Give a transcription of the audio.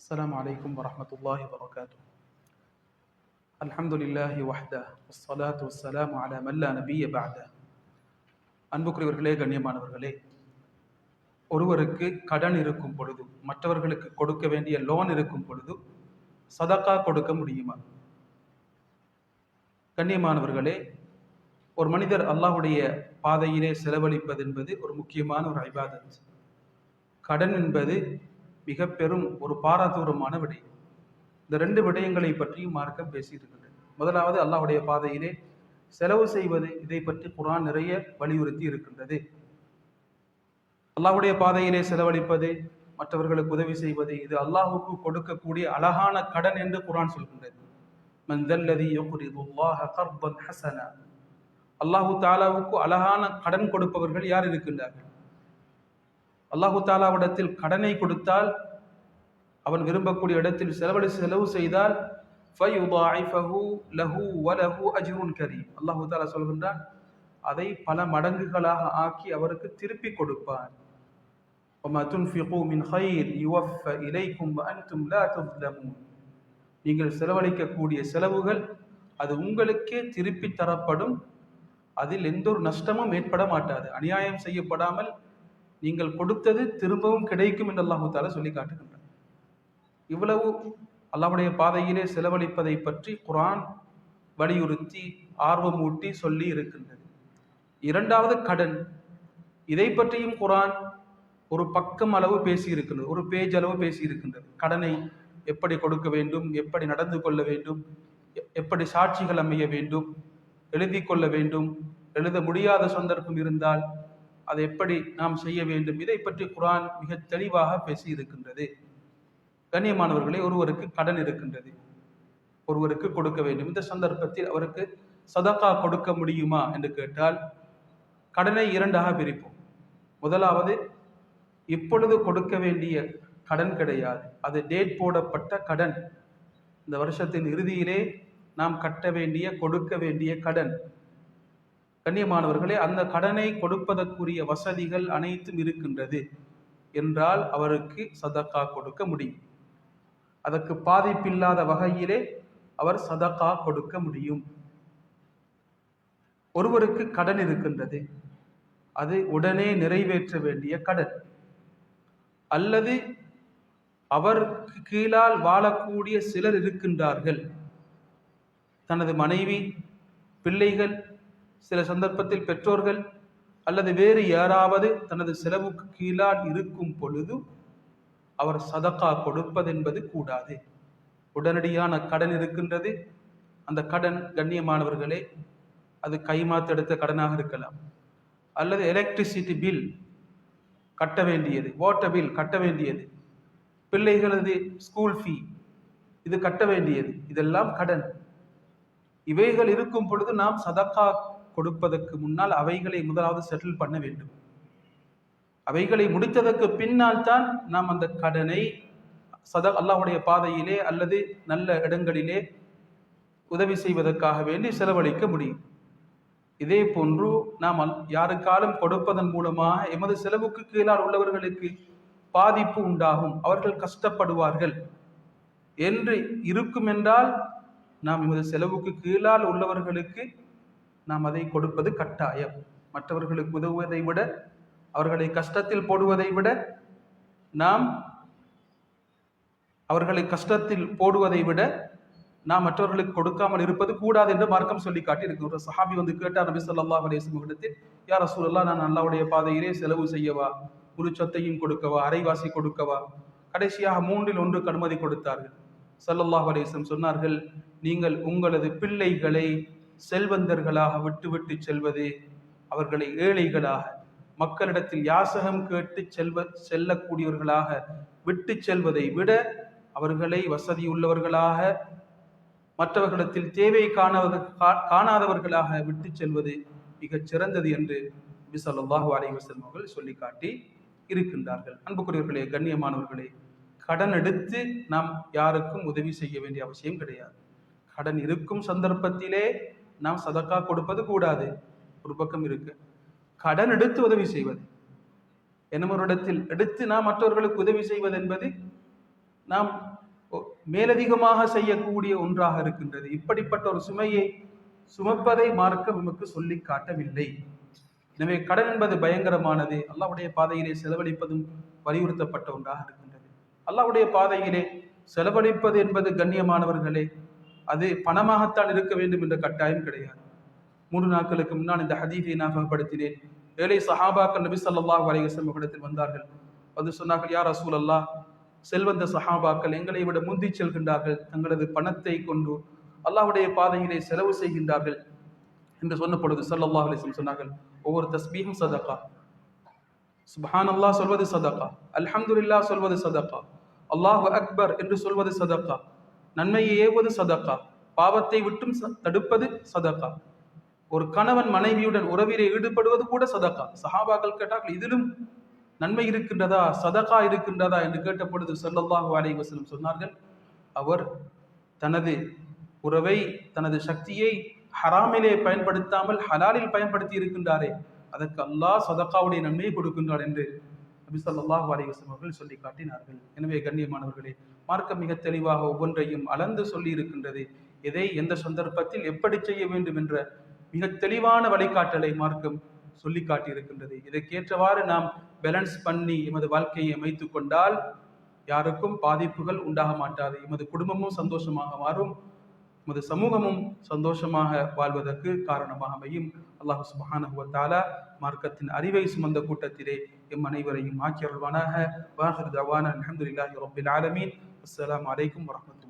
السلام عليكم ورحمة الله وبركاته الحمد لله وحده والصلاة والسلام على من لا نبي بعده அன்புக்குரியவர்களே கண்ணியமானவர்களே ஒருவருக்கு கடன் இருக்கும் பொழுது மற்றவர்களுக்கு கொடுக்க வேண்டிய லோன் இருக்கும் பொழுது சதக்கா கொடுக்க முடியுமா கண்ணியமானவர்களே ஒரு மனிதர் அல்லாஹ்வுடைய பாதையிலே செலவழிப்பது என்பது ஒரு முக்கியமான ஒரு ஐபாதத் கடன் என்பது மிக பெரும் ஒரு பாராதூரமான விடயம் இந்த ரெண்டு விடயங்களை பற்றியும் மார்க்கம் பேசியிருக்கிறது. முதலாவது அல்லாஹுடைய பாதையிலே செலவு செய்வது இதை பற்றி குரான் நிறைய வலியுறுத்தி இருக்கின்றது. அல்லாஹுடைய பாதையிலே செலவழிப்பது மற்றவர்களுக்கு உதவி செய்வது இது அல்லாஹுக்கு கொடுக்கக்கூடிய அழகான கடன் என்று குரான் சொல்கின்றது. அல்லாஹு தாலாவுக்கு அழகான கடன் கொடுப்பவர்கள் யார் இருக்கின்றார்கள்? அல்லாஹு தாலாவிடத்தில் கடனை கொடுத்தால் அவன் விரும்பக்கூடிய இடத்தில் செலவழி செலவு செய்தால் அல்லாஹு தாலா சொல்கின்றான் அதை பல மடங்குகளாக ஆக்கி அவருக்கு திருப்பி கொடுப்பான் நீங்கள் செலவழிக்கக்கூடிய செலவுகள் அது உங்களுக்கே திருப்பி தரப்படும். அதில் எந்த ஒரு நஷ்டமும் ஏற்பட மாட்டாது. அநியாயம் செய்யப்படாமல் நீங்கள் கொடுத்தது திரும்பவும் கிடைக்கும் என்று அல்லாஹு தாலா சொல்லி காட்டுகின்றார் இவ்வளவு அல்லாவுடைய பாதையிலே செலவழிப்பதை பற்றி குரான் வலியுறுத்தி ஆர்வமூட்டி சொல்லி இருக்கின்றது. இரண்டாவது கடன் இதை பற்றியும் குரான் ஒரு பக்கம் அளவு பேசி இருக்கின்றது ஒரு பேஜ் அளவு பேசி இருக்கின்றது. கடனை எப்படி கொடுக்க வேண்டும் எப்படி நடந்து கொள்ள வேண்டும் எப்படி சாட்சிகள் அமைய வேண்டும் எழுதி கொள்ள வேண்டும் எழுத முடியாத சந்தர்ப்பம் இருந்தால் அதை எப்படி நாம் செய்ய வேண்டும்? இதை பற்றி குரான் மிக தெளிவாக பேசி இருக்கின்றது கண்ணியமானவர்களே ஒருவருக்கு கடன் இருக்கின்றது. ஒருவருக்கு கொடுக்க வேண்டும். இந்த சந்தர்ப்பத்தில் அவருக்கு சதக்கா கொடுக்க முடியுமா என்று கேட்டால் கடனை இரண்டாக பிரிப்போம். முதலாவது இப்பொழுது கொடுக்க வேண்டிய கடன் கிடையாது. அது டேட் போடப்பட்ட கடன். இந்த வருஷத்தின் இறுதியிலே நாம் கட்ட வேண்டிய கொடுக்க வேண்டிய கடன். கண்ணியமானவர்களே அந்த கடனை கொடுப்பதற்குரிய வசதிகள் அனைத்தும் இருக்கின்றது என்றால் அவருக்கு சதக்கா கொடுக்க முடியும். அதற்கு பாதிப்பில்லாத வகையிலே அவர் சதக்கா கொடுக்க முடியும். ஒருவருக்கு கடன் இருக்கின்றது. அது உடனே நிறைவேற்ற வேண்டிய கடன். அல்லது அவருக்கு கீழால் வாழக்கூடிய சிலர் இருக்கின்றார்கள். தனது மனைவி பிள்ளைகள் சில சந்தர்ப்பத்தில் பெற்றோர்கள் அல்லது வேறு யாராவது தனது செலவுக்கு கீழால் இருக்கும் பொழுது அவர் சதக்கா கொடுப்பதென்பது கூடாது. உடனடியான கடன் இருக்கின்றது. அந்த கடன் கண்ணியமானவர்களே அது கைமாத்தெடுத்த கடனாக இருக்கலாம். அல்லது எலக்ட்ரிசிட்டி பில் கட்ட வேண்டியது வாட்டர் பில் கட்ட வேண்டியது பிள்ளைகளது ஸ்கூல் ஃபீ இது கட்ட வேண்டியது இதெல்லாம் கடன். இவைகள் இருக்கும் பொழுது நாம் சதக்கா கொடுப்பதற்கு முன்னால் அவைகளை முதலாவது செட்டில் பண்ண வேண்டும். அவைகளை முடித்ததற்கு பின்னால் தான் நாம் அந்த கடனை சத அல்லாஹுடைய பாதையிலே அல்லது நல்ல இடங்களிலே உதவி செய்வதற்காக வேண்டி செலவழிக்க முடியும். இதே போன்று நாம் அல்- யாருக்காலும் கொடுப்பதன் மூலமாக எமது செலவுக்கு கீழால் உள்ளவர்களுக்கு பாதிப்பு உண்டாகும். அவர்கள் கஷ்டப்படுவார்கள். என்று இருக்கும் என்றால் நாம் எமது செலவுக்கு கீழால் உள்ளவர்களுக்கு நாம் அதை கொடுப்பது கட்டாயம். மற்றவர்களுக்கு உதவுவதை விட அவர்களை கஷ்டத்தில் போடுவதை விட நாம் அவர்களை கஷ்டத்தில் போடுவதை விட நாம் மற்றவர்களுக்கு கொடுக்காமல் இருப்பது கூடாது என்று மார்க்கம் சொல்லி காட்டியிருக்கு. ஒரு சஹாபி வந்து கேட்டார் நபி சொல்லா அலைஹி யார் ரசூலுல்லாஹ் நான் அல்லாஹ்வுடைய பாதையிலே செலவு செய்யவா? முழு சொத்தையும் கொடுக்கவா? அரைவாசி கொடுக்கவா? கடைசியாக மூன்றில் ஒன்றுக்கு அனுமதி கொடுத்தார்கள். சல்லல்லாஹ் அலைஹி சொன்னார்கள் நீங்கள் உங்களது பிள்ளைகளை செல்வந்தர்களாக விட்டுவிட்டு செல்வது அவர்களை ஏழைகளாக. மக்களிடத்தில் யாசகம் கேட்டு செல்வ செல்லக்கூடியவர்களாக விட்டு செல்வதை விட அவர்களை வசதியுள்ளவர்களாக மற்றவர்களிடத்தில் தேவை காணாத கா- காணாதவர்களாக விட்டு செல்வது மிகச் சிறந்தது என்று நபி அலைவசம் அவர்கள் சொல்லி காட்டி இருக்கின்றார்கள். அன்புக்குரியவர்களே கண்ணியமானவர்களே கடன் எடுத்து நாம் யாருக்கும் உதவி செய்ய வேண்டிய அவசியம் கிடையாது. கடன் இருக்கும் சந்தர்ப்பத்திலே நாம் சதக்கா கொடுப்பது கூடாது. ஒரு பக்கம் இருக்கு. கடன் எடுத்து உதவி செய்வது. என்னும் இடத்தில் எடுத்து நாம் மற்றவர்களுக்கு உதவி செய்வது என்பது நாம் மேலதிகமாக செய்யக்கூடிய ஒன்றாக இருக்கின்றது. இப்படிப்பட்ட ஒரு சுமையை சுமப்பதை மார்க்கம் நமக்கு சொல்லி காட்டவில்லை. எனவே கடன் என்பது பயங்கரமானது. அல்லாவுடைய பாதையிலே செலவழிப்பதும் வலியுறுத்தப்பட்ட ஒன்றாக இருக்கின்றது. அல்லாவுடைய பாதையிலே செலவழிப்பது என்பது கண்ணியமானவர்களே அது பணமாகத்தான் இருக்க வேண்டும் என்ற கட்டாயம் கிடையாது. மூன்று நாட்களுக்கு முன்னால் இந்த ஹதீஸை ஞாபகப்படுத்தினேன். ஏழை சஹாபாக்கள் நபி ஸல்லல்லாஹு வரைகசம் வஸல்லம் இடத்தில் வந்தார்கள். வந்து சொன்னார்கள் யார் அசூல் அல்லாஹ் செல்வந்த சஹாபாக்கள் எங்களை விட முந்தி செல்கின்றார்கள். தங்களது பணத்தை கொண்டு அல்லாஹுடைய பாதையிலே செலவு செய்கின்றார்கள். என்று சொன்ன பொழுது சல்லாஹ் அலைஹி சொன்னார்கள் ஒவ்வொரு தஸ்பீகும் சதகா சுபஹான் அல்லாஹ் சொல்வது சதகா அல்ஹம்துல்லா சொல்வது சதகா அல்லாஹ் அக்பர் என்று சொல்வது சதகா நன்மையை ஏவுவது சதக்கா. பாவத்தை விட்டும் ச- தடுப்பது சதக்கா. ஒரு கணவன் மனைவியுடன் உறவிலே ஈடுபடுவது கூட சதக்கா. சஹாபாக்கள் கேட்டார்கள் இதிலும் நன்மை இருக்கின்றதா? சதக்கா இருக்கின்றதா? என்று கேட்ட பொழுது ஸல்லல்லாஹு அலைஹி சொன்னார்கள் அவர் தனது உறவை தனது சக்தியை ஹராமிலே பயன்படுத்தாமல் ஹலாலில் பயன்படுத்தி இருக்கின்றாரே. அதற்கு அல்லாஹ் சதக்காவுடைய நன்மையை கொடுக்கின்றார் என்று நபிசல்லாஹ் அலிவசம் அவர்கள் சொல்லி காட்டினார்கள். எனவே கண்ணியமானவர்களே மார்க்கம் மிக தெளிவாக ஒவ்வொன்றையும் அளந்து சொல்லி இருக்கின்றது எதை எந்த சந்தர்ப்பத்தில் எப்படி செய்ய வேண்டும் என்ற மிக தெளிவான வழிகாட்டலை மார்க்கம் சொல்லி காட்டியிருக்கின்றது. இதற்கேற்றவாறு நாம் பேலன்ஸ் பண்ணி எமது வாழ்க்கையை அமைத்து கொண்டால் யாருக்கும் பாதிப்புகள் உண்டாக மாட்டாது. எமது குடும்பமும் சந்தோஷமாக மாறும். எமது சமூகமும் சந்தோஷமாக வாழ்வதற்கு காரணமாக அமையும். அல்லாஹ் சுப்ஹானஹு மார்க்கத்தின் அறிவை சுமந்த கூட்டத்திலே எம் அனைவரையும் ஆக்கி அருள்வானாக வாஹிர் தவானா அல்ஹம்துலில்லாஹி ரபில் ஆலமீன். அஸ்லாம் வலைக்கம் வரமத்து